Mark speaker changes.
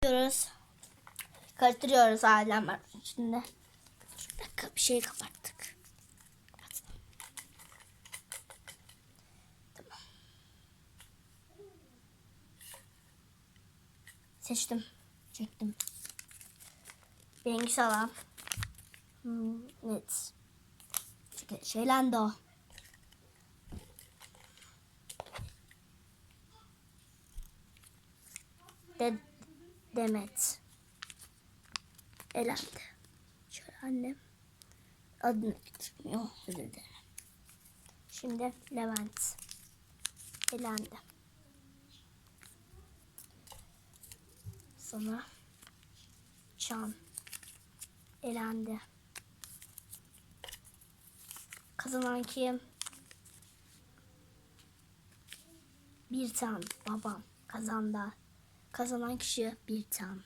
Speaker 1: Karıştırıyoruz. Karıştırıyoruz hala var içinde. Bir dakika bir şey kapattık. Kapat. Tamam. Seçtim. Çektim. Rengi salam. Hmm. Çünkü şeylendi o. De Demet. Elendi. Şöyle annem. Adını. Dedi. Şimdi Levent. Elendi. Sonra Can. Elendi. Kazanan kim? Bir tan babam kazandı. Kazanan kişi bir tan.